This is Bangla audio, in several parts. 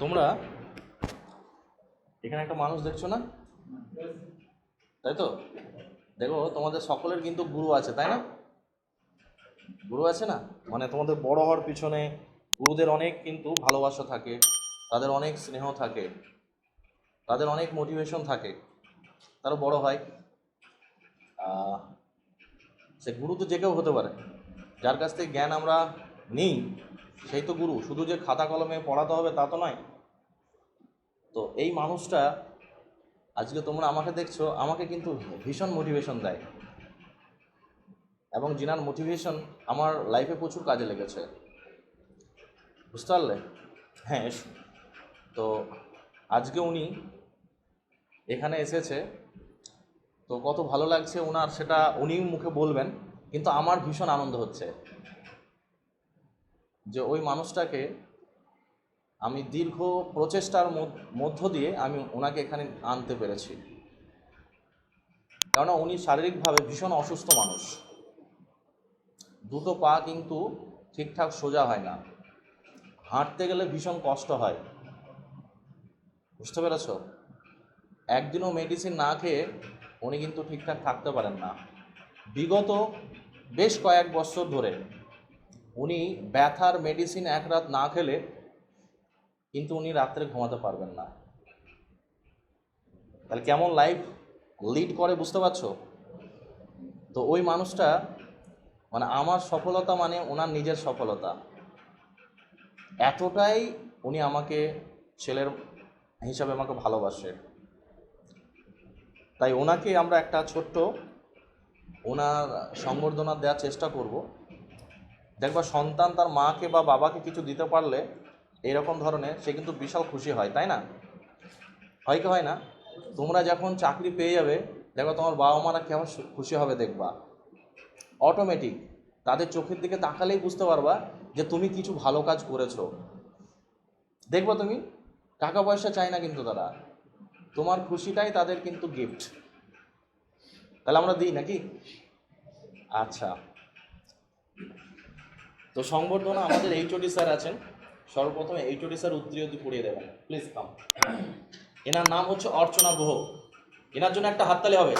তোমরা এখানে একটা মানুষ দেখছ না? তাই তো? দেখো, তোমাদের সকলের কিন্তু গুরু আছে, তাই না? গুরু আছে না? মানে তোমাদের বড় হওয়ার পিছনে গুরুদের অনেক কিন্তু ভালোবাসা থাকে, তাদের অনেক স্নেহ থাকে, তাদের অনেক মোটিভেশন থাকে তারা বড় হয়। সে গুরু তো যে কেউ হতে পারে, যার কাছ থেকে জ্ঞান আমরা নিই সেই তো গুরু, শুধু যে খাতা কলমে পড়াতে হবে তা তো নয়। তো এই মানুষটা আজকে তোমরা আমাকে দেখছ, আমাকে কিন্তু ভীষণ মোটিভেশন দেয়। এবং যিনার মোটিভেশন আমার লাইফে প্রচুর কাজে লেগেছে। বুঝতে পারলে? হ্যাঁ তো আজকে উনি এখানে এসেছে। তো কত ভালো লাগছে ওনার সেটা উনি মুখে বলবেন, কিন্তু আমার ভীষণ আনন্দ হচ্ছে। যে ওই মানুষটাকে আমি দীর্ঘ প্রচেষ্টার মধ্য- দিয়ে আমি ওনাকে এখানে আনতে পেরেছি। কেননা উনি শারীরিকভাবে ভীষণ অসুস্থ মানুষ। দুটো পা কিন্তু ঠিকঠাক সোজা হয় না। হাঁটতে গেলে ভীষণ কষ্ট হয়। বুঝতে পেরেছ? একদিনও মেডিসিন না খেয়ে উনি কিন্তু ঠিকঠাক থাকতে পারেন না। বিগত বেশ কয়েক বছর ধরে উনি ব্যথার মেডিসিন এক রাত না খেলে কিন্তু উনি রাত্রে ঘুমাতে পারবেন না। তাহলে কেমন লাইফ লিড করে বুঝতে পারছ? তো ওই মানুষটা মানে আমার সফলতা মানে ওনার নিজের সফলতা। এতটাই উনি আমাকে ছেলের হিসাবে আমাকে ভালোবাসে। তাই ওনাকে আমরা একটা ছোট্ট ওনার সংবর্ধনা দেওয়ার চেষ্টা করব। দেখবা সন্তান তার মাকে বা বাবাকে কিছু দিতে পারলে এরকম ধরনের সে কিন্তু বিশাল খুশি হয়, তাই না? হয় কি হয় না? তোমরা যখন চাকরি পেয়ে যাবে দেখো তোমার বাবা মারা কেমন খুশি হবে দেখবা। অটোমেটিক তাদের চোখের দিকে তাকালেই বুঝতে পারবা যে তুমি কিছু ভালো কাজ করেছ। দেখবা তুমি, টাকা পয়সা চায় না কিন্তু তারা। তোমার খুশিটাই তাদের কিন্তু গিফট তাহলে আমরা দিই নাকি? আচ্ছা। তো সংবর্ধনা আমাদের এইচওডি স্যার আছেন। সর্বপ্রথমে এইচওডি স্যার উত্তরীয় পড়িয়ে দেবেন। প্লিজ কাম এনার নাম হচ্ছে অর্চনা গুহ। এনার জন্য একটা হাততালি হবে।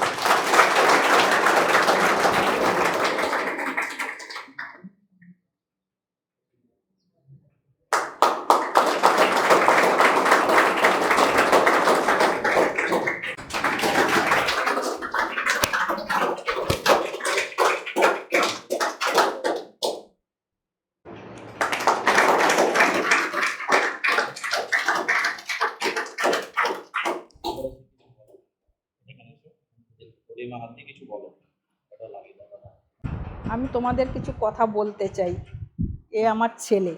দিয়ে কিছু বলো এটা লাগিয়ে দাও, দাদা। আমি তোমাদের কিছু কথা বলতে চাই। এ আমার ছেলে।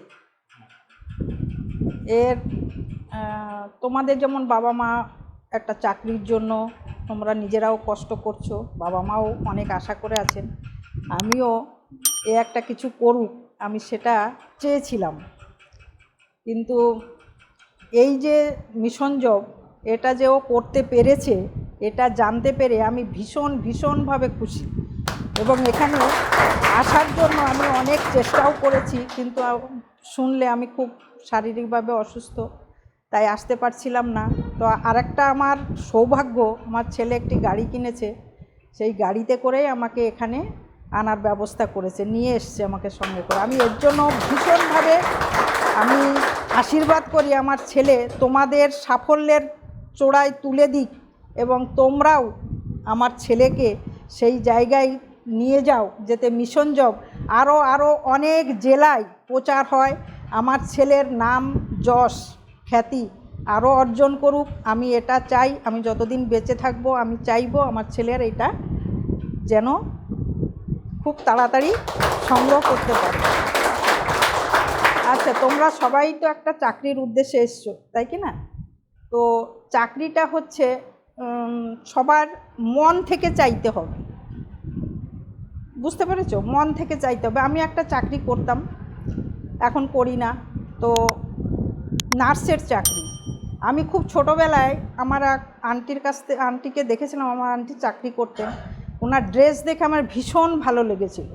এর তোমাদের যেমন বাবা মা একটা চাকরির জন্য তোমরা নিজেরাও কষ্ট করছ, বাবা মাও অনেক আশা করে আছেন। আমিও এ একটা কিছু করুক, আমি সেটা চেয়েছিলাম। কিন্তু এই যে মিশন জব এটা যে ও করতে পেরেছে এটা জানতে পেরে আমি ভীষণ, ভীষণভাবে খুশি। এবং এখানে আসার জন্য আমি অনেক চেষ্টাও করেছি, কিন্তু শুনলে আমি খুব শারীরিকভাবে অসুস্থ, তাই আসতে পারছিলাম না। তো আরেকটা আমার সৌভাগ্য, আমার ছেলে একটি গাড়ি কিনেছে, সেই গাড়িতে করেই আমাকে এখানে আনার ব্যবস্থা করেছে, নিয়ে এসছে আমাকে সঙ্গে করে। আমি এর জন্য ভীষণভাবে আমি আশীর্বাদ করি আমার ছেলে, তোমাদের সাফল্যের চোড়ায় তুলে দিক। এবং তোমরাও আমার ছেলেকে সেই জায়গায় নিয়ে যাও, যাতে মিশন জব আরও আরও অনেক জেলায় প্রচার হয়। আমার ছেলের নাম যশ, খ্যাতি। আরও অর্জন করুক, আমি এটা চাই। আমি যতদিন বেঁচে থাকব, আমি চাইব আমার ছেলের এটা যেন খুব তাড়াতাড়ি সংগ্রহ করতে পারে। আচ্ছা তোমরা সবাই তো একটা চাকরির উদ্দেশ্যে এসছো, তাই কি না? তো চাকরিটা হচ্ছে সবার মন থেকে চাইতে হবে। বুঝতে পেরেছ? মন থেকে চাইতে হবে। আমি একটা চাকরি করতাম, এখন করি না। তো নার্সের চাকরি। আমি খুব ছোটোবেলায় আমার আন্টির কাছ থেকে আন্টিকে দেখেছিলাম, আমার আন্টি চাকরি করতেন। ওনার ড্রেস দেখে আমার ভীষণ ভালো লেগেছিল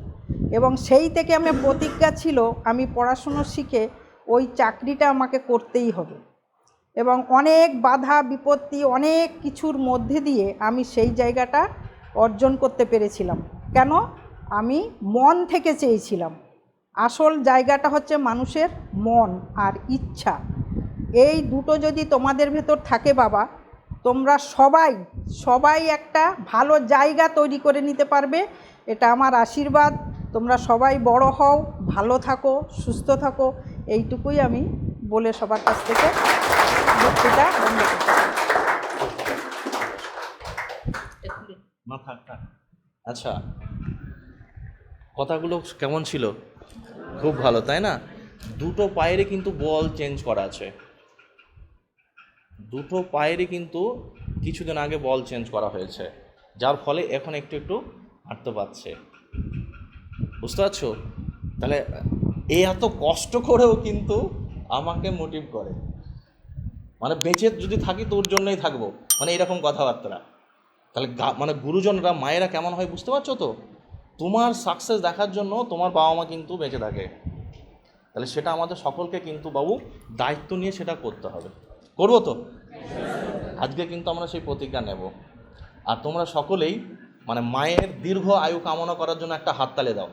এবং সেই থেকে আমার প্রতিজ্ঞা ছিল, আমি পড়াশুনো শিখে ওই চাকরিটা আমাকে করতেই হবে। এবং অনেক বাধা, বিপত্তি, অনেক কিছুর মধ্যে দিয়ে আমি সেই জায়গাটা অর্জন করতে পেরেছিলাম। কেন? আমি মন থেকে চেয়েছিলাম। আসল জায়গাটা হচ্ছে মানুষের মন আর ইচ্ছা। এই দুটো যদি তোমাদের ভেতর থাকে বাবা, তোমরা সবাই সবাই একটা ভালো জায়গা তৈরি করে নিতে পারবে। এটা আমার আশীর্বাদ। তোমরা সবাই বড় হও, ভালো থাকো, সুস্থ থাকো। এইটুকুই আমি বলে সবার কাছ থেকে বক্তৃতা বন্ধ আচ্ছা কথাগুলো কেমন ছিল? খুব ভালো, তাই না? দুটো পায়েরই কিন্তু বল চেঞ্জ করা আছে। দুটো পায়েরই কিন্তু কিছুদিন আগে বল চেঞ্জ করা হয়েছে, যার ফলে এখন একটু একটু হাঁটতে পারছে। বুঝতে পারছ? তাহলে এ এত কষ্ট করেও কিন্তু আমাকে মোটিভ করে। মানে বেঁচে যদি থাকি তোর জন্যই থাকব। মানে এরকম কথাবার্তা। তাহলে মানে গুরুজনরা, মায়েরা কেমন হয় বুঝতে পারছ তো? তোমার সাকসেস দেখার জন্য তোমার বাবা মা কিন্তু বেঁচে থাকে। তাহলে সেটা আমাদের সকলকে কিন্তু বাবু দায়িত্ব নিয়ে সেটা করতে হবে। করব তো? আজকে কিন্তু আমরা সেই প্রতিজ্ঞা নেব। আর তোমরা সকলেই মানে মায়ের দীর্ঘ আয়ু কামনা করার জন্য একটা হাততালে দাও।